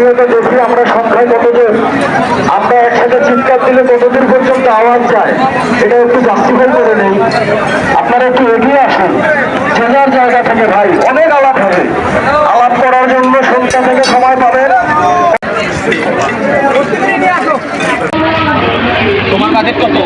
আমি দেখি আমরা সংখ্যায় কতজন আমরা একসাথে চিৎকার দিলে কতদূর পর্যন্ত আওয়াজ যায় এটা একটু জাস্টিফাই করে নেই। আপনারা একটু এগিয়ে আসুন। যে যার জায়গা থেকে ভাই, অনেক আলাপ হবে। আলাপ করার জন্য সন্ধ্যা থেকে সময় পাবেন। তোমার বাজেট কত?